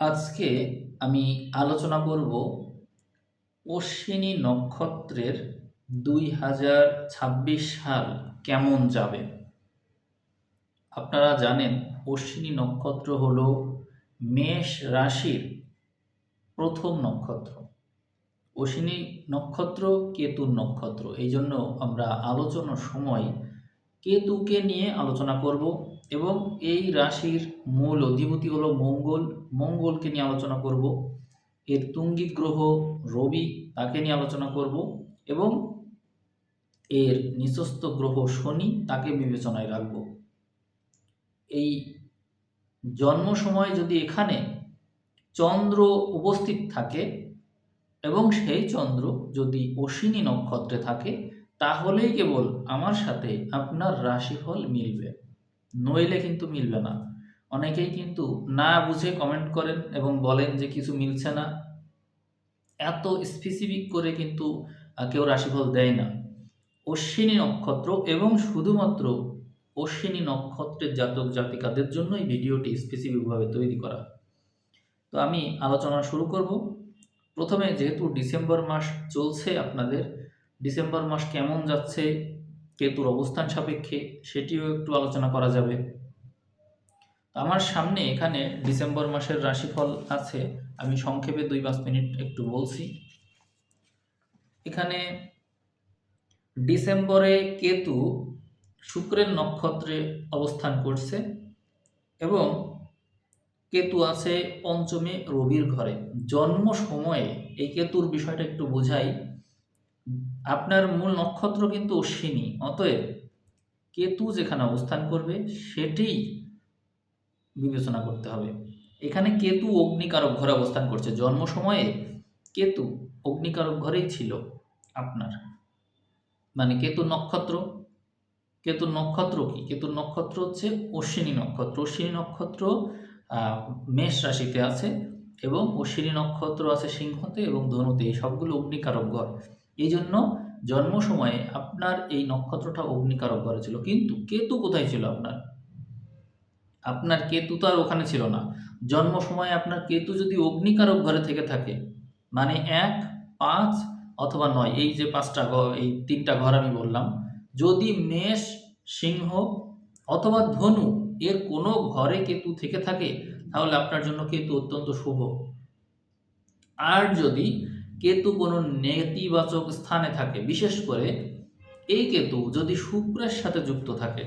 আজকে আমি আলোচনা করব অশ্বিনী নক্ষত্রের দুই হাজার ছাব্বিশ সাল কেমন যাবে? আপনারা জানেন অশ্বিনী নক্ষত্র হলো মেষ রাশির প্রথম নক্ষত্র। অশ্বিনী নক্ষত্র কেতুর নক্ষত্র। এই জন্য আমরা আলোচনার সময় কেতুকে নিয়ে আলোচনা করব এবং এই রাশির মূল অধিপতি হলো মঙ্গল। মঙ্গলকে নিয়ে আলোচনা করব। এর তুঙ্গি গ্রহ রবি তাকে নিয়ে আলোচনা করব এবং এর নিঃস্ত গ্রহ শনি তাকে বিবেচনায় রাখব। এই জন্ম সময় যদি এখানে চন্দ্র উপস্থিত থাকে এবং সেই চন্দ্র যদি অশ্বিনী নক্ষত্রে থাকে তাহলেই কেবল আমার সাথে আপনার রাশিফল মিলবে। নইলে কিন্তু মিলবে না। অনেকেই কিন্তু না বুঝে কমেন্ট করেন এবং বলেন যে কিছু মিলছে না। এত স্পেসিফিক করে কিন্তু কেউ রাশিফল দেয় না। অশ্বিনী নক্ষত্র এবং শুধুমাত্র অশ্বিনী নক্ষত্রের জাতক জাতিকাদের জন্য এই ভিডিওটি স্পেসিফিকভাবে তৈরি করা। তো আমি আলোচনা শুরু করব। প্রথমে যেহেতু ডিসেম্বর মাস চলছে আপনাদের ডিসেম্বর মাস কেমন যাচ্ছে, কেতুর অবস্থান সাপেক্ষে সেটিও একটু আলোচনা করা যাবে। আমার সামনে এখানে ডিসেম্বর মাসের রাশিফল আছে, আমি সংক্ষেপে দুই পাঁচ মিনিট একটু বলছি। এখানে ডিসেম্বরে কেতু শুক্রের নক্ষত্রে অবস্থান করছে এবং কেতু আছে পঞ্চমে রবির ঘরে। জন্ম সময়ে এই কেতুর বিষয়টা একটু বোঝাই। আপনার মূল নক্ষত্র কিন্তু অশ্বিনী, অতএব কেতু যেখানে অবস্থান করবে, সেটিই বিবেচনা করতে হবে। এখানে কেতু অগ্নিকারক ঘরে অবস্থান করছে। জন্ম সময়ে কেতু অগ্নিকারক ঘরেই ছিল আপনার। মানে কেতু নক্ষত্র। কেতু নক্ষত্র কি? কেতুর নক্ষত্র হচ্ছে অশ্বিনী নক্ষত্র। অশ্বিনী নক্ষত্র মেষ রাশিতে আছে এবং অশ্বিনী নক্ষত্র আছে সিংহতে এবং ধনুতে। এই সবগুলো অগ্নিকারক ঘর। এই জন্য জন্ম সময়ে আপনার এই নক্ষত্রটা অগ্নিকারক ঘরে ছিল। কিন্তু কেতু কোথায় ছিল আপনার? আপনার কেতু তো আর ওখানে ছিল না। জন্ম সময়ে আপনার কেতু যদি অগ্নিকারক ঘরে থেকে থাকে মানে এক, পাঁচ অথবা নয়, এই যে পাঁচটা ঘর, এই তিনটা ঘর আমি বললাম, যদি মেষ, সিংহ অথবা ধনু এর কোনো ঘরে কেতু থেকে থাকে, তাহলে আপনার জন্য কেতু অত্যন্ত শুভ। আর যদি কেতু কোনো নেতিবাচক স্থানে থাকে, বিশেষ করে এই কেতু যদি শুক্রের সাথে যুক্ত থাকে।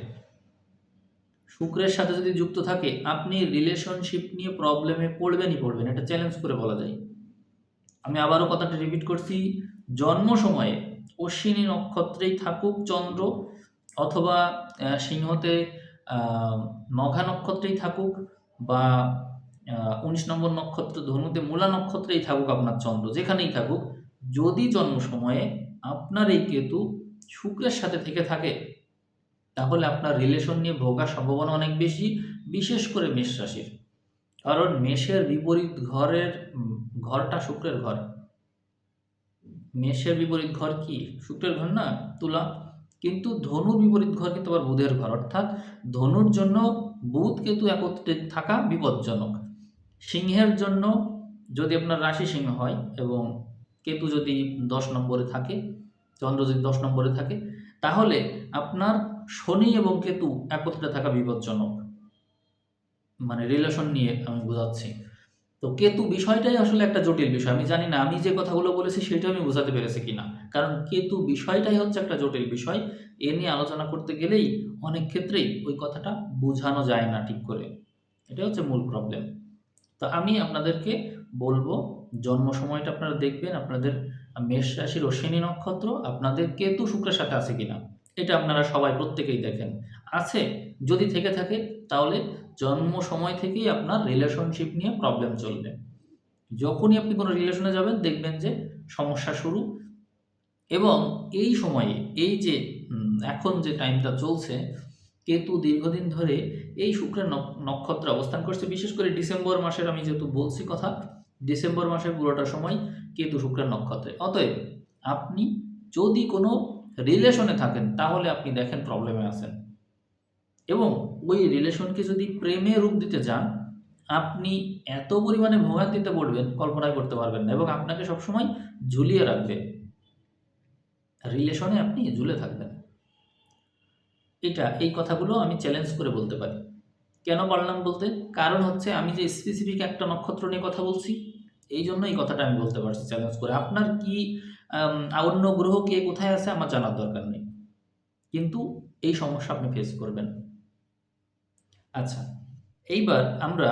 শুক্রের সাথে যদি যুক্ত থাকে, আপনি রিলেশনশিপ নিয়ে প্রবলেমে পড়বেনই পড়বেন, এটা চ্যালেঞ্জ করে বলা যায়। আমি আবারও কথাটা রিপিট করছি, জন্ম সময়ে অশ্বিনী নক্ষত্রেই থাকুক চন্দ্র, অথবা সিংহতে মঘা নক্ষত্রেই থাকুক বা উনিশ নম্বর নক্ষত্র ধনুতে মূলা নক্ষত্রেই থাকুক আপনার চন্দ্র, যেখানেই থাকুক, যদি জন্ম সময়ে আপনার এই কেতু শুক্রের সাথে থেকে থাকে, তাহলে আপনার রিলেশন নিয়ে ভোগার সম্ভাবনা অনেক বেশি, বিশেষ করে মেষ রাশির। কারণ মেষের বিপরীত ঘরের ঘরটা শুক্রের ঘর। মেষের বিপরীত ঘর কি? শুক্রের ঘর না, তুলা। কিন্তু ধনুর বিপরীত ঘর কিন্তু আবার বুধের ঘর। অর্থাৎ ধনুর জন্য বুধ কেতু একত্রে থাকা বিপজ্জনক। সিংহের জন্য যদি আপনার রাশি সিংহ হয় এবং কেতু যদি দশ নম্বরে থাকে, চন্দ্র যদি দশ নম্বরে থাকে, তাহলে আপনার শনি এবং কেতু একত্রে থাকা বিপজ্জনক। মানে রিলেশন নিয়ে আমি বোঝাচ্ছি। তো কেতু বিষয়টাই আসলে একটা জটিল বিষয়। আমি জানি না, আমি যে কথাগুলো বলেছি সেটা আমি বোঝাতে পেরেছি কিনা। কারণ কেতু বিষয়টাই হচ্ছে একটা জটিল বিষয়। এ নিয়ে আলোচনা করতে গেলেই অনেক ক্ষেত্রেই ওই কথাটা বোঝানো যায় না ঠিক করে। এটা হচ্ছে মূল প্রবলেম তো আমি আপনাদেরকে বলব, জন্ম সময়টা আপনারা দেখবেন, আপনাদের মেষ রাশির অশ্বিনী নক্ষত্র আপনাদের কেতু শুক্রের সাথে আছে কিনা, এটা আপনারা সবাই প্রত্যেকেই দেখেন। আছে, যদি থেকে থাকে, তাহলে জন্ম সময় থেকেই আপনার রিলেশনশিপ নিয়ে প্রবলেম চলবে। যখনই আপনি কোনো রিলেশনে যাবেন, দেখবেন যে সমস্যা শুরু। এবং এই সময়ে, এই যে এখন যে টাইমটা চলছে কেতু দীর্ঘদিন ধরে এই শুক্রের নক- নক্ষত্রে অবস্থান করছে। বিশেষ করে ডিসেম্বর মাসের আমি যেহেতু বলছি কথা, ডিসেম্বর মাসের পুরোটা সময় কেতু শুক্রের নক্ষত্রে। অতএব আপনি যদি কোনো রিলেশনে থাকেন, তাহলে আপনি দেখেন প্রবলেমে আছেন। এবং ওই রিলেশনকে যদি প্রেমে রূপ দিতে যান, আপনি এত পরিমাণে ভোগান্তিতে পড়বেন, কল্পনাই করতে পারবেন না এবং আপনাকে সবসময় ঝুলিয়ে রাখবে। রিলেশনে আপনি ঝুলে থাকবেন। এটা, এই কথাগুলো আমি চ্যালেঞ্জ করে বলতে পারি। কেন পারলাম বলতে? কারণ হচ্ছে আমি যে স্পেসিফিক একটা নক্ষত্র নিয়ে কথা বলছি, এই জন্য এই কথাটা আমি বলতে পারছি চ্যালেঞ্জ করে। আপনার কি অন্য গ্রহ কে কোথায় আছে আমার জানার দরকার নেই। কিন্তু এই সমস্যা আপনি ফেস করবেন। আচ্ছা এইবার আমরা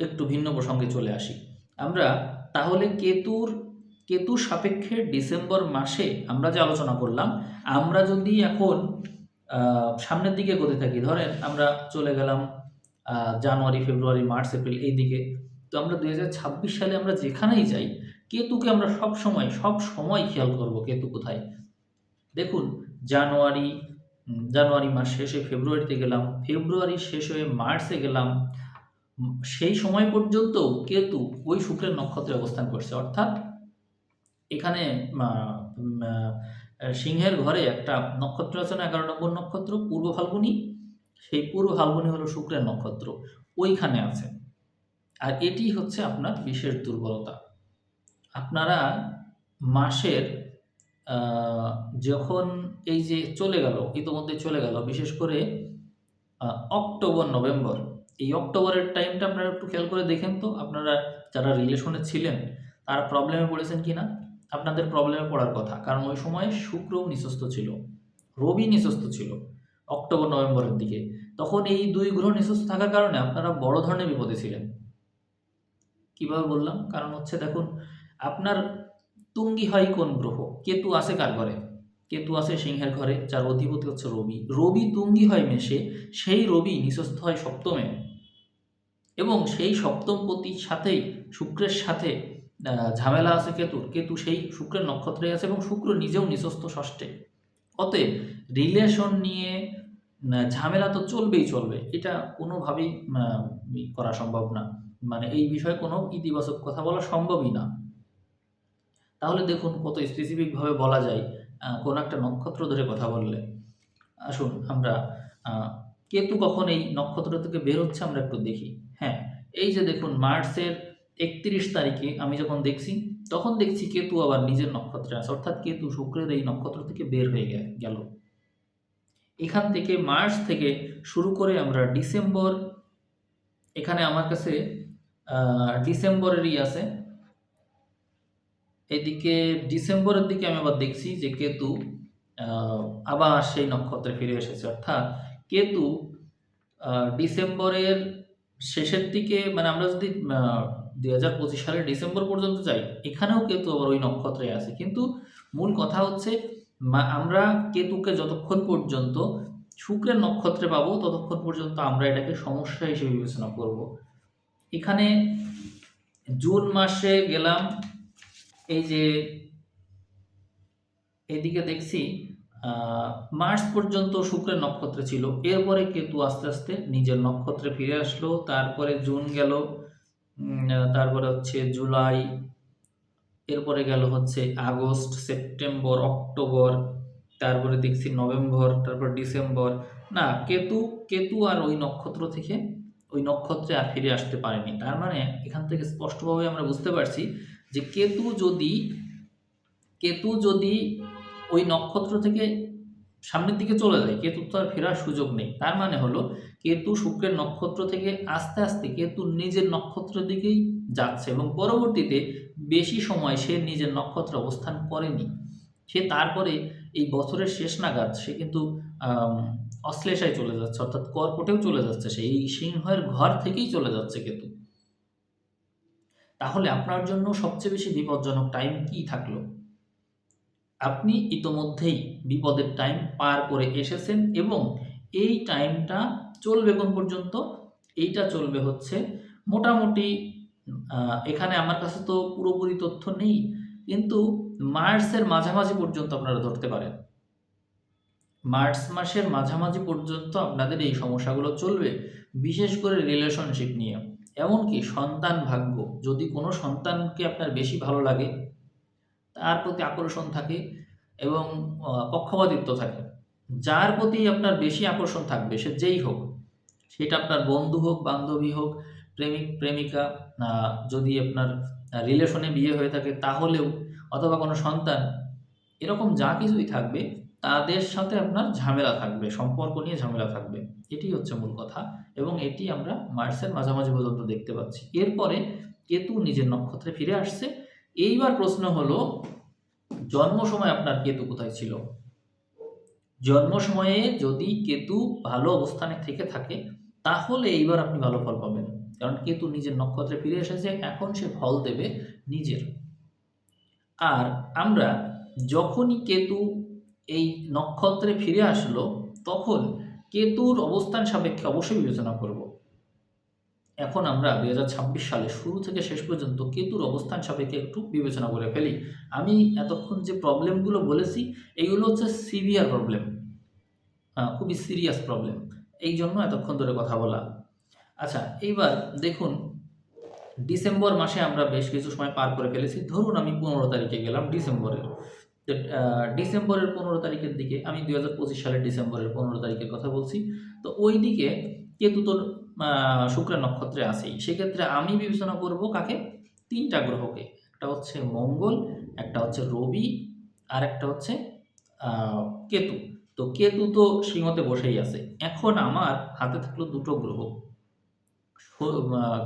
একটু ভিন্ন প্রসঙ্গে চলে আসি। আমরা তাহলে কেতুর কেতুর সাপেক্ষে ডিসেম্বর মাসে আমরা যে আলোচনা করলাম, আমরা যদি এখন সামনের দিকে এগোতে থাকি। ধরেন আমরা চলে গেলাম জানুয়ারি, ফেব্রুয়ারি, মার্চ, এপ্রিল এই দিকে। তো আমরা দুই হাজার ছাব্বিশ সালে আমরা যেখানেই যাই, কেতুকে আমরা সব সময় সব সময় খেয়াল করব কেতু কোথায়। দেখুন, জানুয়ারি জানুয়ারি মাস শেষে ফেব্রুয়ারিতে গেলাম, ফেব্রুয়ারি শেষ হয়ে মার্চে গেলাম সেই সময় পর্যন্ত কেতু ওই শুক্রের নক্ষত্রে অবস্থান করছে। অর্থাৎ এখানে সিংহের ঘরে একটা নক্ষত্র আছে না, এগারো নম্বর নক্ষত্র, পূর্ব ফাল্গুনি। সেই পূর্ব ফাল্গুনী হলো শুক্রের নক্ষত্র, ওইখানে আছে। আর এটি হচ্ছে আপনার বিশেষ দুর্বলতা। আপনারা মাসের যখন এই যে চলে গেল, ইতোমধ্যে চলে গেল, বিশেষ করে অক্টোবর, নভেম্বর, এই অক্টোবরের টাইমটা আপনারা একটু খেয়াল করে দেখেন তো, আপনারা যারা রিলেশনে ছিলেন, তারা প্রবলেমে পড়েছেন কি না আপনাদের প্রবলেমে পড়ার কথা। কারণ ওই সময় শুক্রও নিঃস্বস্ত ছিল, রবি নিঃস্বস্ত ছিল অক্টোবর, নভেম্বরের দিকে। তখন এই দুই গ্রহ নিঃস্বস্ত থাকার কারণে আপনারা বড় ধরনের বিপদে ছিলেন। কীভাবে বললাম? কারণ হচ্ছে দেখুন, আপনার তুঙ্গি হয় কোন গ্রহ? কেতু আছে কার ঘরে? কেতু আছে সিংহের ঘরে, যার অধিপতি হচ্ছে রবি। রবি তুঙ্গি হয় মেষে, সেই রবি নিঃস্বস্ত হয় সপ্তমে। এবং সেই সপ্তমপতির সাথেই শুক্রের সাথে ঝামেলা আছে কেতুর। কেতু সেই শুক্রের নক্ষত্রে আছে এবং শুক্র নিজেও নিঃস্বস্ত ষষ্ঠে। অতএব রিলেশন নিয়ে ঝামেলা তো চলবেই চলবে। এটা কোনোভাবেই করা সম্ভব না। মানে এই বিষয়ে কোনো ইতিবাচক কথা বলা সম্ভবই না। তাহলে দেখুন কত স্পেসিফিকভাবে বলা যায় কোন একটা নক্ষত্র ধরে কথা বললে। আসুন আমরা কেতু কখন এই নক্ষত্র থেকে বের হচ্ছে আমরা একটু দেখি। হ্যাঁ এই যে দেখুন মার্চের একত্রিশ তারিখে আমি যখন দেখছি, তখন দেখছি কেতু আবার নিজের নক্ষত্রে আছে। অর্থাৎ কেতু শুক্রের এই নক্ষত্র থেকে বের হয়ে গেল। এখান থেকে মার্চ থেকে শুরু করে আমরা ডিসেম্বর, এখানে আমার কাছে ডিসেম্বরেরই আছে। এদিকে ডিসেম্বরের দিকে আমি আবার দেখছি যে কেতু আবার সেই নক্ষত্রে ফিরে এসেছে। অর্থাৎ কেতু ডিসেম্বরের শেষের দিকে মানে আমরা যদি দুই হাজার পঁচিশ সালের ডিসেম্বর পর্যন্ত যাই, এখানেও কেতু আবার ওই নক্ষত্রে আছে। কিন্তু মূল কথা হচ্ছে আমরা কেতুকে যতক্ষণ পর্যন্ত শুক্রের নক্ষত্রে পাবো, ততক্ষণ পর্যন্ত আমরা এটাকে সমস্যা হিসেবে বিবেচনা করব। এখানে জুন মাসে গেলাম, এই যে এদিকে দেখছি মার্চ পর্যন্ত শুক্রের নক্ষত্রে ছিল, এরপরে কেতু আস্তে আস্তে নিজের নক্ষত্রে ফিরে আসলো, তারপরে জুন গেল তারপরে হচ্ছে জুলাই, এরপরে গেল হচ্ছে আগস্ট, সেপ্টেম্বর, অক্টোবর, তারপরে দেখছি নভেম্বর, তারপর ডিসেম্বর। না, কেতু কেতু আর ওই নক্ষত্র থেকে ওই নক্ষত্রে আর ফিরে আসতে পারেনি। তার মানে এখান থেকে স্পষ্টভাবে আমরা বুঝতে পারছি যে কেতু যদি কেতু যদি ওই নক্ষত্র থেকে সামনের দিকে চলে যায়, কেতু তো আর ফেরার সুযোগ নেই। তার মানে হলো, কেতু শুক্রের নক্ষত্র থেকে আস্তে আস্তে কেতু নিজের নক্ষত্রের দিকেই যাচ্ছে এবং পরবর্তীতে বেশি সময় সে নিজের নক্ষত্র অবস্থান করেনি। সে তারপরে এই বছরের শেষ নাগাদ সে কিন্তু অশ্লেষায় চলে যাচ্ছে, অর্থাৎ কর্কটেও চলে যাচ্ছে সে, এই সিংহের ঘর থেকেই চলে যাচ্ছে কেতু। তাহলে আপনার জন্য সবচেয়ে বেশি বিপজ্জনক টাইম কি থাকল? আপনি ইতোমধ্যেই বিপদের টাইম পার করে এসেছেন এবং এই টাইমটা চলবে কোন পর্যন্ত? এইটা চলবে হচ্ছে মোটামুটি এখানে আমার কাছে তো পুরোপুরি তথ্য নেই, কিন্তু মার্চের মাঝামাঝি পর্যন্ত আপনারা ধরতে পারেন। মার্চ মাসের মাঝামাঝি পর্যন্ত আপনাদের এই সমস্যাগুলো চলবে, বিশেষ করে রিলেশনশিপ নিয়ে। এমনকি সন্তান ভাগ্য, যদি কোনো সন্তানকে আপনার বেশি ভালো লাগে তার প্রতি আকর্ষণ থাকে এবং পক্ষপাতিত্ব থাকে। যার প্রতি আপনার বেশি আকর্ষণ থাকবে, সে যেই হোক, সেটা আপনার বন্ধু হোক, বান্ধবী হোক, প্রেমিক, প্রেমিকা যদি আপনার রিলেশনে বিয়ে হয়ে থাকে, তাহলেও, অথবা কোনো সন্তান, এরকম যা কিছুই থাকবে, তাদের সাথে আপনার ঝামেলা থাকবে, সম্পর্ক নিয়ে ঝামেলা থাকবে। এটি হচ্ছে মূল কথা এবং এটি আমরা মার্চের মাঝামাঝি পর্যন্ত দেখতে পাচ্ছি। এরপরে কেতু নিজের নক্ষত্রে ফিরে আসছে। এইবার প্রশ্ন হলো, জন্ম সময় আপনার কেতু কোথায় ছিল? জন্ম সময়ে যদি কেতু ভালো অবস্থানে থেকে থাকে, তাহলে এইবার আপনি ভালো ফল পাবেন। কারণ কেতু নিজের নক্ষত্রে ফিরে এসেছে, এখন সে ফল দেবে নিজের। আর আমরা যখনই কেতু এই নক্ষত্রে ফিরে আসলো, তখন কেতুর অবস্থান সাপেক্ষে অবশ্যই বিবেচনা করব। এখন আমরা দু হাজার ছাব্বিশ সালে শুরু থেকে শেষ পর্যন্ত কেতুর অবস্থান সাপেক্ষে একটু বিবেচনা করে ফেলি। আমি এতক্ষণ যে প্রবলেমগুলো বলেছি এইগুলো হচ্ছে সিভিয়ার প্রবলেম খুবই সিরিয়াস প্রবলেম। এই জন্য এতক্ষণ ধরে কথা বলা। আচ্ছা এইবার দেখুন, ডিসেম্বর মাসে আমরা বেশ কিছু সময় পার করে ফেলেছি। ধরুন আমি পনেরো তারিখে গেলাম ডিসেম্বরের। ডিসেম্বরের পনেরো তারিখের দিকে আমি দুই হাজার পঁচিশ সালের ডিসেম্বরের পনেরো তারিখের কথা বলছি। তো ওই দিকে কেতু তোর শুক্রের নক্ষত্রে আসেই সেক্ষেত্রে আমি বিবেচনা করব কাকে? তিনটা গ্রহকে। একটা হচ্ছে মঙ্গল একটা হচ্ছে রবি আর একটা হচ্ছে কেতু। তো কেতু তো সিংহতে বসেই আছে। এখন আমার হাতে থাকল দুটো গ্রহ।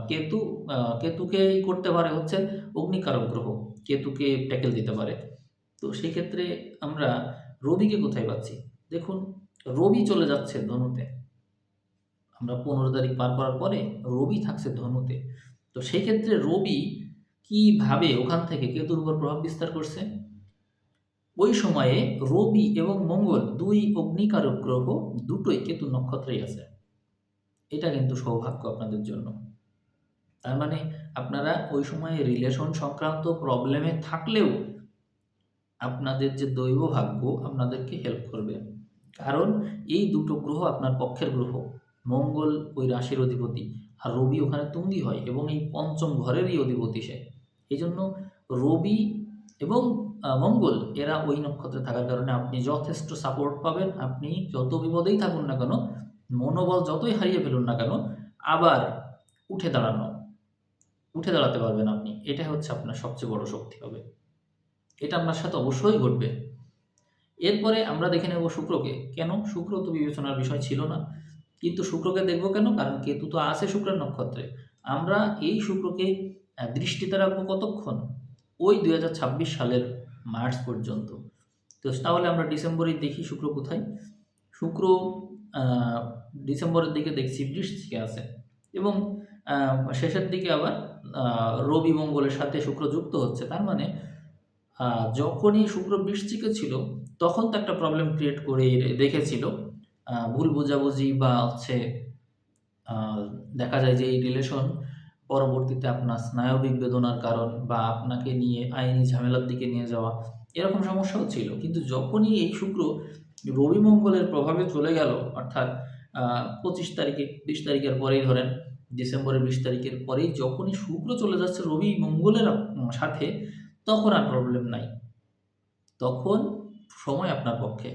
কেতু আহ, কেতুকে করতে পারে হচ্ছে অগ্নিকারক গ্রহ। কেতুকে ট্যাকেল দিতে পারে। তো সেক্ষেত্রে আমরা রবিকে কোথায় পাচ্ছি? দেখুন রবি চলে যাচ্ছে ধনুতে। আমরা পনেরো তারিখ পার করার পরে রবি থাকছে ধনুতে। তো সেই ক্ষেত্রে রবি কীভাবে ওখান থেকে কেতুর উপর প্রভাব বিস্তার করছে? ওই সময়ে রবি এবং মঙ্গল দুই অগ্নিকারক গ্রহ দুটোই কেতু নক্ষত্রেই আছে। এটা কিন্তু সৌভাগ্য আপনাদের জন্য। তার মানে আপনারা ওই সময়ে রিলেশন সংক্রান্ত প্রবলেমে থাকলেও আপনাদের যে দৈব ভাগ্য আপনাদেরকে হেল্প করবে। কারণ এই দুটো গ্রহ আপনার পক্ষের গ্রহ। মঙ্গল ওই রাশির অধিপতি। আর রবি ওখানে তুঙ্গি হয় এবং এই পঞ্চম ঘরেরই অধিপতি সে। এই জন্য রবি এবং মঙ্গল এরা ওই নক্ষত্রে থাকার কারণে আপনি যথেষ্ট সাপোর্ট পাবেন, আপনি যত বিপদেই থাকুন না কেন, মনোবল যতই হারিয়ে ফেলুন না কেন, আবার উঠে দাঁড়ানো, উঠে দাঁড়াতে পারবেন আপনি। এটা হচ্ছে আপনার সবচেয়ে বড় শক্তি হবে। এটা আপনার সাথে অবশ্যই ঘটবে। এরপরে আমরা দেখে নেব শুক্রকে। কেন? শুক্র তো বিবেচনার বিষয় ছিল না। কিন্তু শুক্রকে দেখব কেন? কারণ কেতু তো আছে শুক্রের নক্ষত্রে। আমরা এই শুক্রকে দৃষ্টিতে রাখব কতক্ষণ? ওই দু হাজার ছাব্বিশ সালের মার্চ পর্যন্ত। তো তাহলে আমরা ডিসেম্বরেই দেখি শুক্র কোথায়। শুক্র ডিসেম্বরের দিকে দেখছি বৃষ্টিকে আছে এবং শেষের দিকে আবার রবি মঙ্গলের সাথে শুক্র যুক্ত হচ্ছে। তার মানে যখনই শুক্র বৃষ্টিকে ছিল, তখন তো একটা প্রবলেম ক্রিয়েট করে রেখেছিল। ভুল বোঝাবুঝি বা হচ্ছে দেখা যায় যে এই রিলেশন পরবর্তীতে আপনার স্নায়বিক বেদনার কারণ বা আপনাকে নিয়ে আইনি ঝামেলার দিকে নিয়ে যাওয়া, এরকম সমস্যাও ছিল। কিন্তু যখনই এই শুক্র রবি মঙ্গলের প্রভাবে চলে গেল, অর্থাৎ পঁচিশ তারিখে, বিশ তারিখের পরেই ধরেন, ডিসেম্বরের বিশ তারিখের পরেই যখনই শুক্র চলে যাচ্ছে রবি মঙ্গলের সাথে, তখন আর প্রবলেম নাই। তখন সময় আপনার পক্ষে।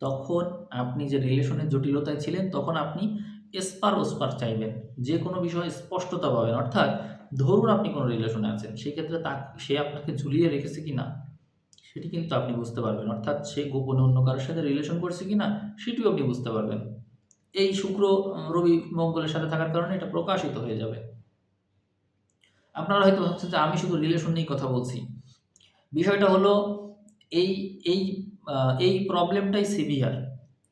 তখন আপনি যে রিলেশনের জটিলতায় ছিলেন, তখন আপনি এসপার ওসপার চাইবেন। যে কোনো বিষয়ে স্পষ্টতা পাবেন। অর্থাৎ ধরুন আপনি কোনো রিলেশনে আছেন, সেক্ষেত্রে তা সে আপনাকে ঝুলিয়ে রেখেছে কি না সেটি কিন্তু আপনি বুঝতে পারবেন। অর্থাৎ সে গোপনে অন্য কারোর সাথে রিলেশন করছে কি না সেটিও আপনি বুঝতে পারবেন। এই শুক্র, রবি, মঙ্গলের সাথে থাকার কারণে এটা প্রকাশিত হয়ে যাবে। আপনারা হয়তো ভাবছেন যে আমি শুধু রিলেশন নিয়েই কথা বলছি। বিষয়টা হলো, এই এই এই প্রবলেমটাই সিভিয়ার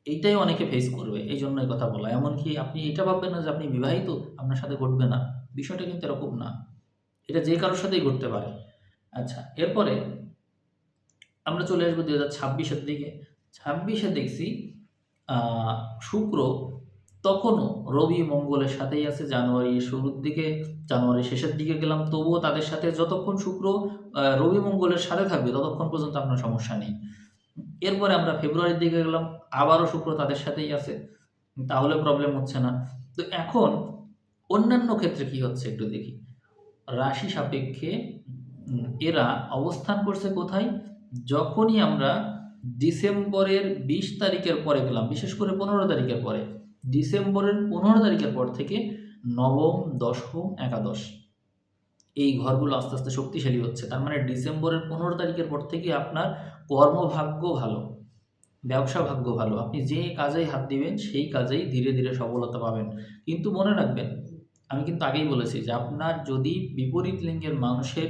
এইটাই অনেকে ফেস করবে, এই জন্যই কথা বলা। এমনকি আপনি এটা ভাববেন না যে আপনি বিবাহিত, আপনার সাথে ঘটবে না। বিষয়টা কিন্তু এরকম না। এটা যে কারোর সাথেই ঘটতে পারে। আচ্ছা এরপরে আমরা চলে আসব দু হাজার ছাব্বিশের দিকে। ছাব্বিশে দেখছি শুক্র তখনও রবি মঙ্গলের সাথেই আছে, জানুয়ারি শুরুর দিকে জানুয়ারি শেষের দিকে গেলাম। তবুও তাদের সাথে যতক্ষণ শুক্র রবি মঙ্গলের সাথে থাকবে, ততক্ষণ পর্যন্ত আপনার সমস্যা নেই। এরপরে আমরা ফেব্রুয়ারির দিকে গেলাম, আবারও শুক্র তাদের সাথেই আছে, তাহলে প্রবলেম হচ্ছে না। তো এখন অন্যান্য ক্ষেত্রে কি হচ্ছে একটু দেখি। রাশি সাপেক্ষে এরা অবস্থান করছে কোথায়? যখনই আমরা ডিসেম্বরের বিশ তারিখের পরে গেলাম, বিশেষ করে পনেরো তারিখের পরে, ডিসেম্বরের পনেরো তারিখের পর থেকে নবম, দশম, একাদশ এই ঘরগুলো আস্তে আস্তে শক্তিশালী হচ্ছে। তার মানে ডিসেম্বরের পনেরো তারিখের পর থেকে আপনার কর্মভাগ্য ভালো, ব্যবসা ভাগ্য ভালো। আপনি যে কাজেই হাত দিবেন, সেই কাজেই ধীরে ধীরে সফলতা পাবেন। কিন্তু মনে রাখবেন, আমি কিন্তু আগেই বলেছি যে আপনার যদি বিপরীত লিঙ্গের মানুষের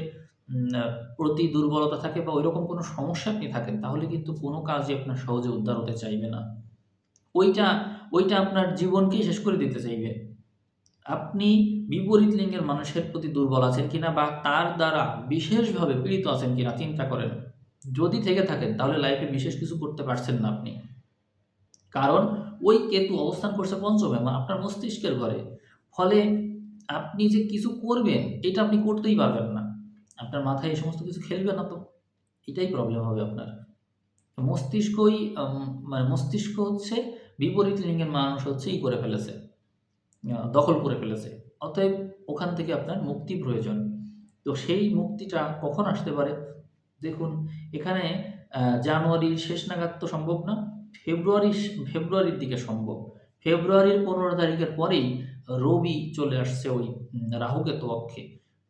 প্রতি দুর্বলতা থাকে বা ওইরকম কোনো সমস্যা আপনি থাকেন, তাহলে কিন্তু কোনো কাজই আপনার সহজে উদ্ধার হতে চাইবে না। ওইটা ওইটা আপনার জীবনকেই শেষ করে দিতে চাইবে। আপনি বিপরীত লিঙ্গের মানুষের প্রতি দুর্বল আছেন কিনা বা তার দ্বারা বিশেষভাবে পীড়িত আছেন কিনা চিন্তা করেন। যদি থেকে থাকেন, তাহলে লাইফে বিশেষ কিছু করতে পারছেন না আপনি। কারণ ওই কেতু অবস্থান করছে পঞ্চমে আপনার মস্তিষ্কের ঘরে। ফলে আপনি যে কিছু করবেন, এটা আপনি করতেই পারবেন না। আপনার মাথায় এই সমস্ত কিছু খেলবে না তো। এটাই প্রবলেম হবে আপনার। মস্তিষ্কই মানে মস্তিষ্ক হচ্ছে বিপরীত লিঙ্গের মানুষ হচ্ছে ই করে ফেলেছে। দখল করে ফেলেছে। অতএব ওখান থেকে আপনার মুক্তি প্রয়োজন। তো সেই মুক্তিটা কখন আসতে পারে? দেখুন, এখানে জানুয়ারির শেষ নাগাদ তো সম্ভব না ফেব্রুয়ারি ফেব্রুয়ারির দিকে সম্ভব। ফেব্রুয়ারির পনেরো তারিখের পরেই রবি চলে আসছে ওই রাহুকেতু অক্ষে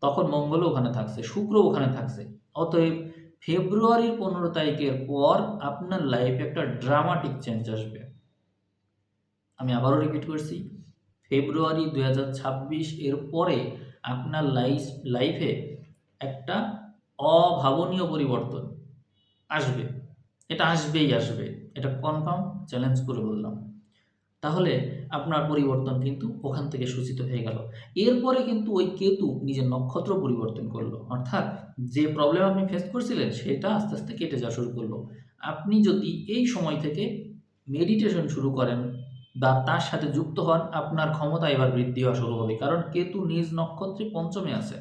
তখন মঙ্গলও ওখানে থাকছে শুক্র ওখানে থাকছে। অতএব ফেব্রুয়ারির পনেরো তারিখের পর আপনার লাইফে একটা ড্রামাটিক চেঞ্জ আসবে। আমি আবারও রিপিট করছি ফেব্রুয়ারি দু হাজার ছাব্বিশ এর পরে আপনার লাইফ, লাইফে একটা অভাবনীয় পরিবর্তন আসবে। এটা আসবেই আসবে। এটা কনফার্ম চ্যালেঞ্জ করে বললাম। তাহলে আপনার পরিবর্তন কিন্তু ওখান থেকে সূচিত হয়ে গেল। এরপরে কিন্তু ওই কেতু নিজের নক্ষত্র পরিবর্তন করল। অর্থাৎ যে প্রবলেম আপনি ফেস করছিলেন, সেটা আস্তে আস্তে কেটে যাওয়া শুরু করল। আপনি যদি এই সময় থেকে মেডিটেশন শুরু করেন বা তার সাথে যুক্ত হন, আপনার ক্ষমতা এবার বৃদ্ধি হওয়া শুরু হবে। কারণ কেতু নিজ নক্ষত্রে পঞ্চমে আছে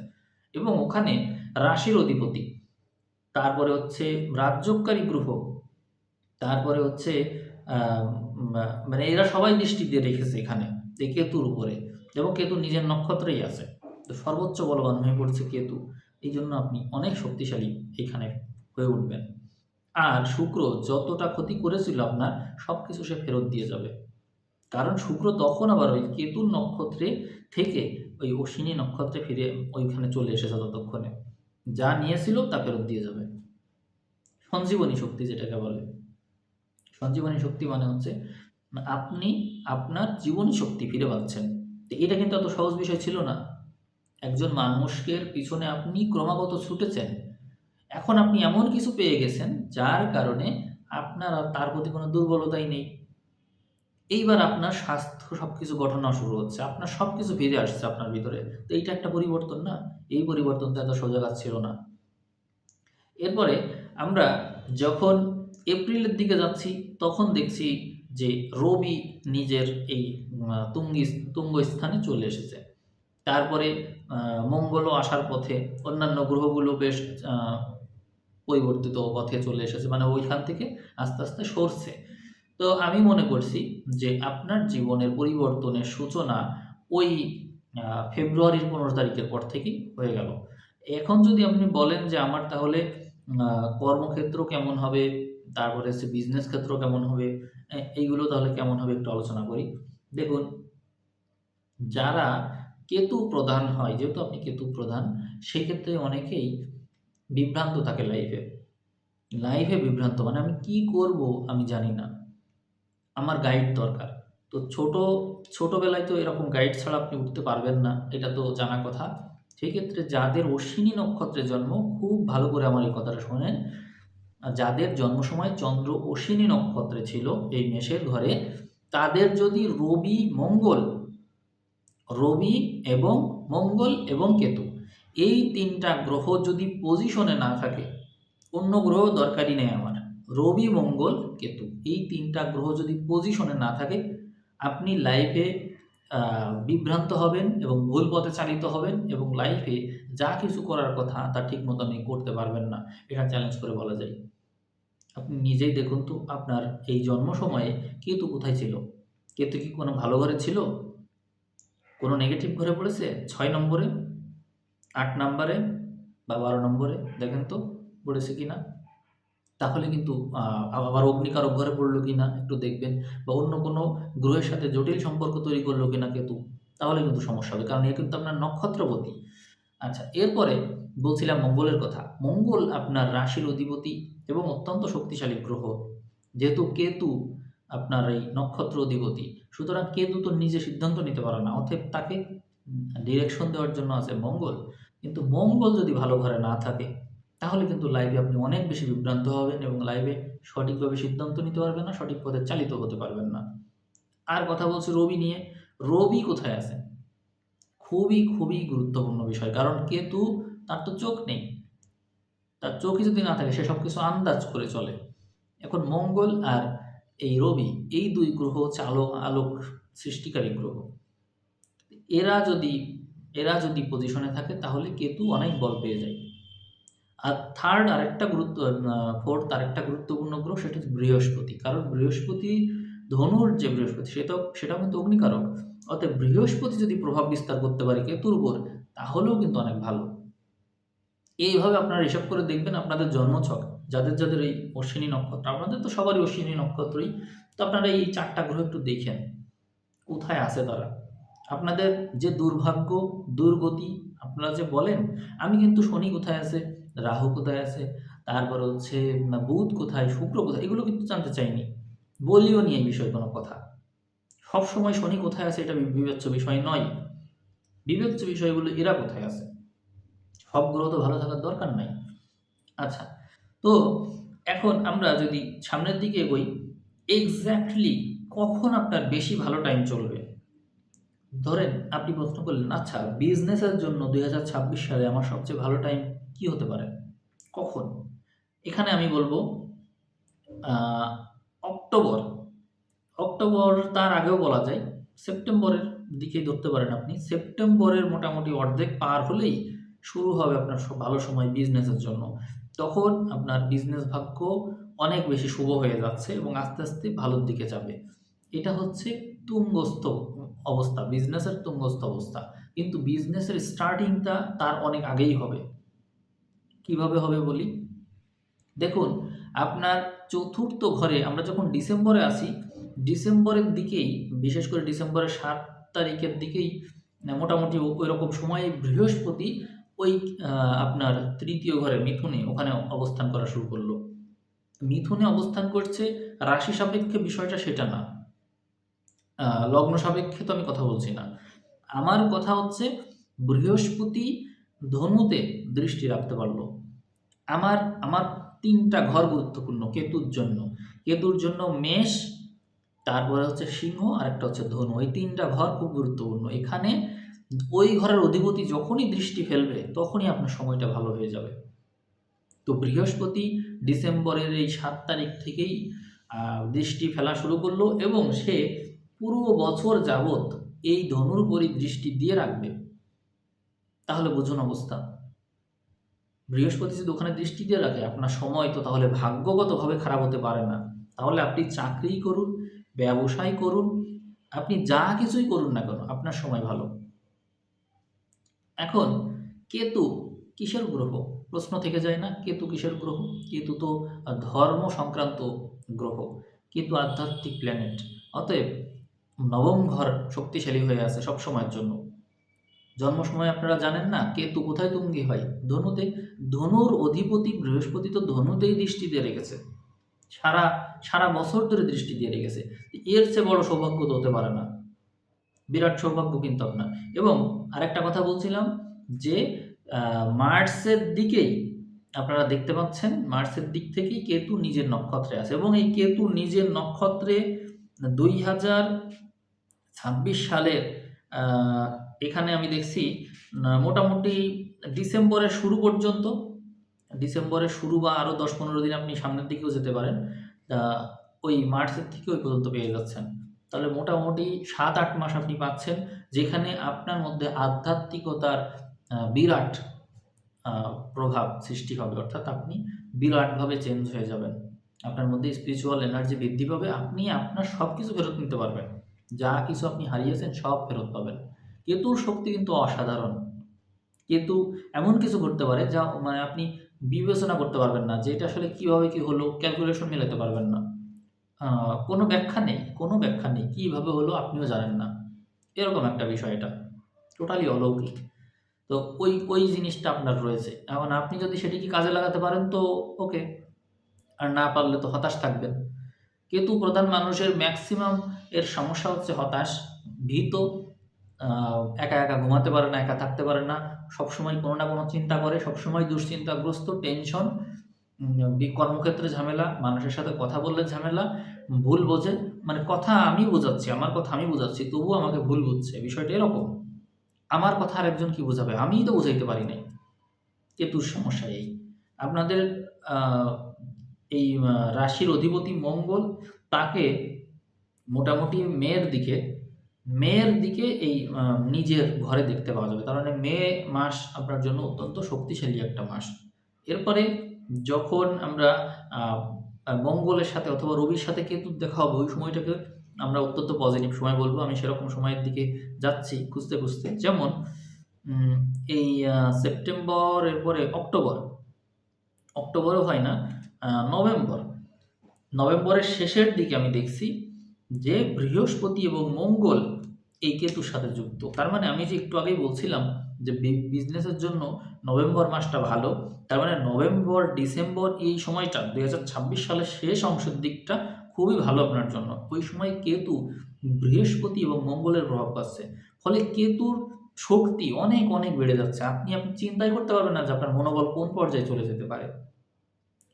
এবং ওখানে রাশির অধিপতি। তারপরে হচ্ছে রাজ্যকারী গ্রহ। তারপরে হচ্ছে মানে এরা সবাই দৃষ্টি দিয়ে রেখেছে এখানে এই কেতুর উপরে। এবং কেতু নিজের নক্ষত্রেই আছে। তো সর্বোচ্চ বলবান হয়ে পড়ছে কেতু। এই জন্য আপনি অনেক শক্তিশালী এখানে হয়ে উঠবেন। আর শুক্র যতটা ক্ষতি করেছিল আপনার সব কিছু সে ফেরত দিয়ে যাবে। কারণ শুক্র তখন আবার ওই কেতুর নক্ষত্রে থেকে ওই অশ্বিনী নক্ষত্রে ফিরে ওইখানে চলে এসেছে ততক্ষণে। যা নিয়েছিল তা ফেরত দিয়ে যাবে। সঞ্জীবনী শক্তি যেটাকে বলে। সঞ্জীবনী শক্তি মানে হচ্ছে আপনি আপনার জীবনী শক্তি ফিরে পাচ্ছেন। তো এটা কিন্তু এত সহজ বিষয় ছিল না। একজন মানুষের পিছনে আপনি ক্রমাগত ছুটেছেন। এখন আপনি এমন কিছু পেয়ে গেছেন যার কারণে আপনার আর তার প্রতি কোনো দুর্বলতাই নেই। এইবার আপনার স্বাস্থ্য সব কিছু হওয়া শুরু হচ্ছে, আপনার সব কিছু ফিরে আসছে আপনার ভিতরে। তো এইটা একটা পরিবর্তন না? এই পরিবর্তন তো এত সোজা কাজ ছিল না। এরপরে আমরা যখন এপ্রিলের দিকে যাচ্ছি, তখন দেখছি যে রবি নিজের এই তুঙ্গি, তুঙ্গ স্থানে চলে এসেছে। তারপরে মঙ্গলও আসার পথে অন্যান্য গ্রহগুলো বেশ পরিবর্তিত পথে চলে এসেছে। মানে ওইখান থেকে আস্তে আস্তে সরছে। তো আমি মনে করছি যে আপনার জীবনের পরিবর্তনের সূচনা ওই ফেব্রুয়ারির পনেরো তারিখের পর থেকেই হয়ে গেল। এখন যদি আপনি বলেন যে আমার তাহলে কর্মক্ষেত্র কেমন হবে, তারপরে হচ্ছে বিজনেস ক্ষেত্র কেমন হবে এইগুলো তাহলে কেমন হবে একটু আলোচনা করি। দেখুন, যারা কেতু প্রধান হয়, যেহেতু আপনি কেতু প্রধান, সেক্ষেত্রে অনেকেই বিভ্রান্ত থাকে লাইফে লাইফে বিভ্রান্ত মানে আমি কি করব আমি জানি না। আমার গাইড দরকার। তো ছোট, ছোটবেলায় তো এরকম গাইড ছাড়া আপনি উঠতে পারবেন না, এটা তো জানা কথা। সেক্ষেত্রে যাদের অশ্বিনী নক্ষত্রে জন্ম, খুব ভালো করে আমার এই কথাটা শোনেন। যাদের জন্ম সময় চন্দ্র অশ্বিনী নক্ষত্রে ছিল এই মেষের ঘরে, তাদের যদি রবি, মঙ্গল, রবি এবং মঙ্গল এবং কেতু, এই তিনটা গ্রহ যদি পজিশনে না থাকে, অন্য গ্রহ দরকারই নেই আমার। রবি, মঙ্গল কেতু এই তিনটা গ্রহ যদি পজিশনে না থাকে, আপনি লাইফে বিভ্রান্ত হবেন এবং ভুল পথে চালিত হবেন এবং লাইফে যা কিছু করার কথা তা ঠিক মতো আপনি করতে পারবেন না। এটা চ্যালেঞ্জ করে বলা যায়। আপনি নিজেই দেখুন তো আপনার এই জন্ম সময়ে কেতু কোথায় ছিল? কেতু কি কোনো ভালো ঘরে ছিল? কোনো নেগেটিভ ঘরে পড়েছে? ছয় নম্বরে? আট নম্বরে? বা বারো নম্বরে? দেখেন তো, পড়েছে কি না তাহলে কিন্তু আবার অগ্নিকারক ঘরে পড়ল কি না একটু দেখবেন বা অন্য কোনো গ্রহের সাথে জটিল সম্পর্ক তৈরি করল কি না কেতু, তাহলে কিন্তু সমস্যা হবে। কারণ এ কিন্তু আপনার নক্ষত্রপতি। আচ্ছা এরপরে বলছিলাম মঙ্গলের কথা। মঙ্গল আপনার রাশির অধিপতি এবং অত্যন্ত শক্তিশালী গ্রহ। যেহেতু কেতু আপনার এই নক্ষত্র অধিপতি, সুতরাং কেতু তো নিজে সিদ্ধান্ত নিতে পারে না, অতএব তাকে ডিরেকশন দেওয়ার জন্য আছে মঙ্গল। কিন্তু মঙ্গল যদি ভালো ঘরে না থাকে তাহলে কিন্তু লাইভে আপনি অনেক বেশি বিভ্রান্ত হবেন এবং লাইভে সঠিকভাবে সিদ্ধান্ত নিতে পারবেন না, সঠিক পথে চালিত হতে পারবেন না। আর কথা বলছি রবি নিয়ে। রবি কোথায় আছে? খুবই খুবই গুরুত্বপূর্ণ বিষয়, কারণ কেতু তার তো চোখ নেই। তার চোখই যদি না থাকে, সে সব কিছু আন্দাজ করে চলে। এখন মঙ্গল আর এই রবি, এই দুই গ্রহ হচ্ছে আলো আলোক সৃষ্টিকারী গ্রহ। এরা যদি এরা যদি পজিশনে থাকে, তাহলে কেতু অনেক বল পেয়ে যায়। আর থার্ড আরেকটা গুরুত্ব ফোর্থ আরেকটা গুরুত্বপূর্ণ গ্রহ সেটা হচ্ছে বৃহস্পতি। কারণ বৃহস্পতি ধনুর যে বৃহস্পতি সেটাও কিন্তু অগ্নিকারক। অতএব বৃহস্পতি যদি প্রভাব বিস্তার করতে পারে কেতুর উপর তাহলেও কিন্তু অনেক ভালো। এইভাবে আপনারা হিসাব করে দেখবেন আপনাদের জন্মছক, যাদের যাদের এই অশ্বিনী নক্ষত্র আপনাদের তো সবারই অশ্বিনী নক্ষত্রই। তো আপনারা এই চারটা গ্রহ একটু দেখেন, কোথায় আছে তারা? আপনাদের যে দুর্ভাগ্য, দুর্গতি, আপনারা যে বলেন, আমি কিন্তু শনি কোথায় আছে? রাহু কোথায় আছে? তারপর হচ্ছে বুধ কোথায়? শুক্র কোথায়? এগুলো কিন্তু জানতে চাইনি। বলিও নিয়ে এই বিষয়ে কোনো কথা। সব সময় শনি কোথায় আছে এটা বিবেচ্য বিষয় নয়। বিবেচ্য বিষয়গুলো এরা কোথায় আছে? সব গ্রহ তো ভালো থাকার দরকার নাই। আচ্ছা তো এখন আমরা যদি সামনের দিকে এগোই এক্স্যাক্টলি কখন আপনার বেশি ভালো টাইম চলবে? ধরেন আপনি প্রশ্ন করলেন আচ্ছা বিজনেসের জন্য দুই হাজার ছাব্বিশ সালে আমার সবচেয়ে ভালো টাইম কি হতে পারে? কখন? এখানে আমি বলব অক্টোবর। অক্টোবর তার আগেও বলা যায়, সেপ্টেম্বরের দিকেই ধরতে পারেন আপনি। সেপ্টেম্বরের মোটামুটি অর্ধেক পার হলেই শুরু হবে আপনার ভালো সময় বিজনেসের জন্য। তখন আপনার বিজনেস ভাগ্য অনেক বেশি শুভ হয়ে যাচ্ছে এবং আস্তে আস্তে ভালোর দিকে যাবে। এটা হচ্ছে তুঙ্গস্থ অবস্থা বিজনেসের তুঙ্গস্থ অবস্থা। কিন্তু বিজনেসের স্টার্টিংটা তার অনেক আগেই হবে। কীভাবে হবে বলি? দেখুন, আপনার চতুর্থ ঘরে আমরা যখন ডিসেম্বরে আসি, ডিসেম্বরের দিকেই, বিশেষ করে ডিসেম্বরের সাত তারিখের দিকেই মোটামুটি ওই রকম সময়ে বৃহস্পতি ওই আপনার তৃতীয় ঘরে মিথুনে ওখানে অবস্থান করা শুরু করল। মিথুনে অবস্থান করছে, রাশি সাপেক্ষে বিষয়টা সেটা না। লগ্ন সাপেক্ষে তো আমি কথা বলছি না। আমার কথা হচ্ছে, বৃহস্পতি ধনুতে দৃষ্টি রাখতে পারল। আমার আমার তিনটা ঘর গুরুত্বপূর্ণ, কেতুর জন্য। কেতুর জন্য মেষ, তারপরে হচ্ছে সিংহ আর একটা হচ্ছে ধনু। এই তিনটা ঘর খুব গুরুত্বপূর্ণ। এখানে ওই ঘরের অধিপতি যখনই দৃষ্টি ফেলবে, তখনই আপনার সময়টা ভালো হয়ে যাবে। তো বৃহস্পতি ডিসেম্বরের এই সাত তারিখ থেকেই দৃষ্টি ফেলা শুরু করল এবং সে পুরো বছর যাবৎ এই ধনুর উপরই দৃষ্টি দিয়ে রাখবে। তাহলে বুঝুন অবস্থা। বৃহস্পতি যদি ওখানে দৃষ্টি দিয়ে রাখে, আপনার সময় তো তাহলে ভাগ্যগতভাবে খারাপ হতে পারে না। তাহলে আপনি চাকরি করুন, ব্যবসায় করুন, আপনি যা কিছুই করুন না কেন, আপনার সময় ভালো। এখন, কেতু কিসের গ্রহ? প্রশ্ন থেকে যায় না, কেতু কিসের গ্রহ? কেতু তো ধর্ম সংক্রান্ত গ্রহ। কেতু আধ্যাত্মিক প্ল্যানেট অতএব নবম ঘর শক্তিশালী হয়ে আছে সব সময়ের জন্য। জন্ম সময় আপনারা জানেন না কেতু কোথায় তুঙ্গি হয়। ধনুতে, ধনুর অধিপতি বৃহস্পতি তো ধনুতেই দৃষ্টি দিয়ে রেখেছে। সারা সারা বছর ধরে দৃষ্টি দিয়ে রেখেছে। এর চেয়ে বড় সৌভাগ্য তো হতে পারে না। বিরাট সৌভাগ্য কিন্তু আপনার। এবং আরেকটা কথা বলছিলাম যে মার্চের দিকেই আপনারা দেখতে পাচ্ছেন মার্চের দিক থেকেই কেতু নিজের নক্ষত্রে আছে। এবং এই কেতু নিজের নক্ষত্রে দুই হাজার ছাব্বিশ সালের এখানে আমি দেখছি মোটামুটি ডিসেম্বরের শুরু পর্যন্ত, ডিসেম্বরের শুরু বা আরও দশ পনেরো দিন আপনি সামনের দিকেও যেতে পারেন ওই মার্চের থেকে ওই পর্যন্ত পেয়ে যাচ্ছেন। তাহলে মোটামুটি সাত আট মাস আপনি পাচ্ছেন, যেখানে আপনার মধ্যে আধ্যাত্মিকতার বিরাট প্রভাব সৃষ্টি হবে। অর্থাৎ আপনি বিরাটভাবে চেঞ্জ হয়ে যাবেন। আপনার মধ্যে স্পিরিচুয়াল এনার্জি বৃদ্ধি পাবে, আপনি আপনার সব কিছু ফেরত নিতে পারবেন। যা কিছু আপনি হারিয়েছেন সব ফেরত পাবেন। কেতুর শক্তি কিন্তু অসাধারণ। কেতু এমন কিছু করতে পারে যা মানে আপনি বিবেচনা করতে পারবেন না যে এটা আসলে কীভাবে কী হলো ক্যালকুলেশন মেলাতে পারবেন না। কোনো ব্যাখ্যা নেই, কোনো ব্যাখ্যা নেই, কীভাবে হলো আপনিও জানেন না। এরকম একটা বিষয় এটা টোটালি অলৌকিক। তো ওই ওই জিনিসটা আপনার রয়েছে। এখন আপনি যদি সেটিকে কাজে লাগাতে পারেন তো ওকে আর না পারলে তো হতাশ থাকবেন। কেতু প্রধান মানুষের ম্যাক্সিমাম এর সমস্যা হচ্ছে হতাশ, ভীত একা একা ঘুমাতে পারে না, একা থাকতে পারে না, সবসময় কোনো না কোনো চিন্তা করে, সবসময় দুশ্চিন্তাগ্রস্ত, টেনশন কর্মক্ষেত্রে ঝামেলা, মানুষের সাথে কথা বললে ঝামেলা, ভুল বোঝে মানে কথা আমি বোঝাচ্ছি, আমার কথা আমি বোঝাচ্ছি, তবুও আমাকে ভুল বুঝছে, বিষয়টা এরকম। আমার কথা আর একজন কি বোঝাবে? আমিই তো বোঝাইতে পারি নাই। কেতুর সমস্যা এই? আপনাদের এই রাশির অধিপতি মঙ্গল তাকে মোটামুটি মেয়ের দিকে মেয়ের দিকে এই নিজের ঘরে দেখতে পাওয়া যাবে। তার মানে মে মাস আপনার জন্য অত্যন্ত শক্তিশালী একটা মাস। এরপরে যখন আমরা মঙ্গলের সাথে অথবা রবির সাথে কেতুর দেখা হবে, ওই সময়টাকে আমরা অত্যন্ত পজিটিভ সময় বলব। আমি সেরকম সময়ের দিকে যাচ্ছি খুঁজতে খুঁজতে। যেমন এই সেপ্টেম্বর, এরপরে অক্টোবর। অক্টোবরও হয় না নভেম্বর। নভেম্বরের শেষের দিকে আমি দেখছি যে বৃহস্পতি এবং মঙ্গল এই কেতুর সাথে যুক্ত। তার মানে আমি যে একটু আগেই বলছিলাম যে বিজনেসের জন্য নভেম্বর মাসটা ভালো। তার মানে নভেম্বর, ডিসেম্বর এই সময়টা, দুই হাজার ছাব্বিশ সালের শেষ অংশের দিকটা খুবই ভালো আপনার জন্য। ওই সময় কেতু বৃহস্পতি এবং মঙ্গলের প্রভাব পাচ্ছে। ফলে কেতুর শক্তি অনেক অনেক বেড়ে যাচ্ছে। আপনি আপনি চিন্তাই করতে পারবেন না যে আপনার মনোবল কোন পর্যায়ে চলে যেতে পারে।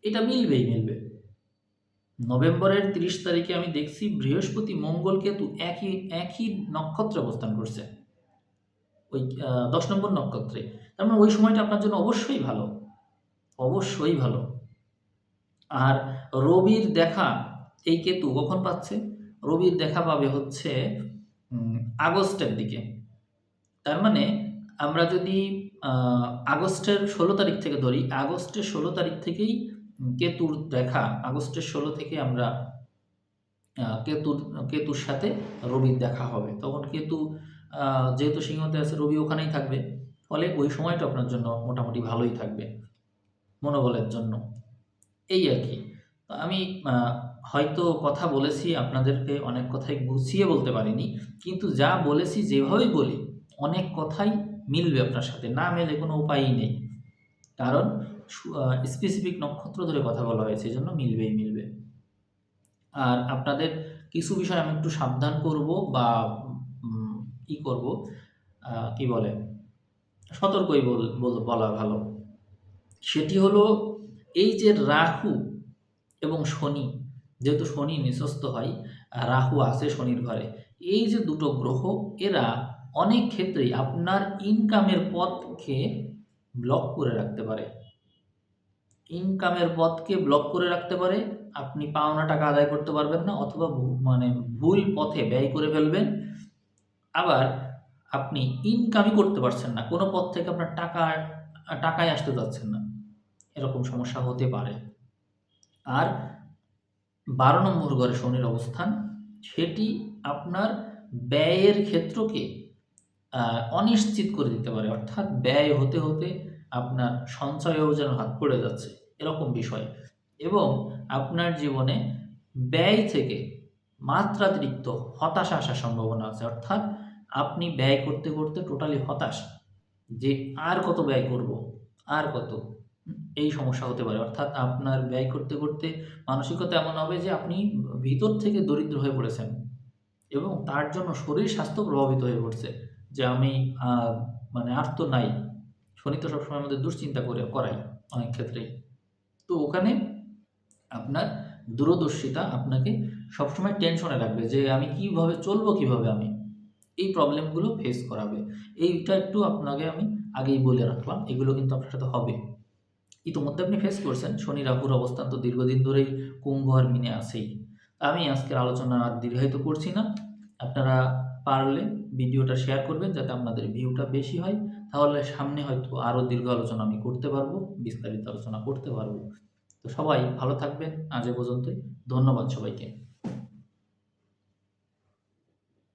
এটা মিলবেই, মিলবে। নভেম্বরের তিরিশ তারিখে আমি দেখছি বৃহস্পতি মঙ্গল কেতু একই একই নক্ষত্রে অবস্থান করছে। ওই দশ নম্বর নক্ষত্রে। তার মানে ওই সময়টা আপনার জন্য অবশ্যই ভালো। অবশ্যই ভালো। আর রবির দেখা এই কেতু কখন পাচ্ছে? রবির দেখা পাবে হচ্ছে আগস্টের দিকে। তার মানে আমরা যদি আগস্টের ষোলো তারিখ থেকে ধরি, আগস্টের ষোলো তারিখ থেকেই কেতুর দেখা, আগস্টের ষোলো থেকে আমরা কেতুর কেতুর সাথে রবির দেখা হবে। তখন কেতু যেহেতু সিংহতে আছে, রবি ওখানেই থাকবে। ফলে ওই সময়টা আপনার জন্য মোটামুটি ভালোই থাকবে, মনোবলের জন্য। এই আর কি। আমি হয়তো কথা বলেছি, আপনাদেরকে অনেক কথাই গুছিয়ে বলতে পারিনি, কিন্তু যা বলেছি, যেভাবেই বলি, অনেক কথাই মিলবে আপনার সাথে। না মেলে কোনো উপায়ই নেই। কারণ স্পেসিফিক নক্ষত্র ধরে কথা বলা হয়েছে এই জন্য মিলবেই, মিলবে। আর আপনাদের কিছু বিষয় আমি একটু সাবধান করব বা ই করব কি বলে, সতর্কই বল- বল- ভালো। সেটি হলো, এই যে রাহু এবং শনি, যেহেতু শনি নিঃস্বস্ত হয় রাহু আছে শনির ঘরে, এই যে দুটো গ্রহ, এরা অনেক ক্ষেত্রেই আপনার ইনকামের পথকে ব্লক করে রাখতে পারে। ইনকামের পথকে ব্লক করে রাখতে পারে, আপনি পাওনা টাকা আদায় করতে পারবেন না অথবা মানে ভুল পথে ব্যয় করে ফেলবেন। আবার আপনি ইনকামই করতে পারছেন না, কোনো পথ থেকে আপনার টাকা, টাকায় আসতে যাচ্ছেন না। এরকম সমস্যা হতে পারে। আর বারো নম্বর ঘরে শনির অবস্থান, সেটি আপনার ব্যয়ের ক্ষেত্রকে অনিশ্চিত করে দিতে পারে। অর্থাৎ ব্যয় হতে হতে আপনার সঞ্চয়েও যেন হাত পড়ে যাচ্ছে, এরকম বিষয়। এবং আপনার জীবনে ব্যয় থেকে মাত্রাতিরিক্ত হতাশা আসার সম্ভাবনা আছে। অর্থাৎ আপনি ব্যয় করতে করতে টোটালি হতাশ যে আর কত ব্যয় করব, আর কত। এই সমস্যা হতে পারে। অর্থাৎ আপনার ব্যয় করতে করতে মানসিকতা এমন হবে যে আপনি ভিতর থেকে দরিদ্র হয়ে পড়েছেন এবং তার জন্য শরীর স্বাস্থ্য প্রভাবিত হয়ে পড়ছে যে আমি মানে আর তো নাই। শনি তো সবসময় আমাদের দুশ্চিন্তা করে করাই অনেক ক্ষেত্রেই। তো ওখানে আপনার দূরদর্শিতা আপনাকে সবসময় টেনশনে রাখবে যে আমি কীভাবে চলবো, কীভাবে আমি। এই প্রবলেমগুলো ফেস করাবে। এইটা একটু আপনাকে আমি আগেই বলে রাখলাম, এগুলো কিন্তু আপনার সাথে হবে। ইতিমধ্যে আপনি ফেস করছেন, শনি, রাহুর অবস্থান তো দীর্ঘদিন ধরেই কুম্ভ আর মিনে আছেই। আমি আজকের আলোচনা আর দীর্ঘায়িত করছি না। আপনারা পারলে ভিডিওটা শেয়ার করবেন, যাতে আপনাদের ভিউটা বেশি হয়। তাহলে সামনে হয়তো আরও দীর্ঘ আলোচনা আমি করতে পারব, বিস্তারিত আলোচনা করতে পারব। তো সবাই ভালো থাকবেন, আজ এ পর্যন্তই। ধন্যবাদ সবাইকে।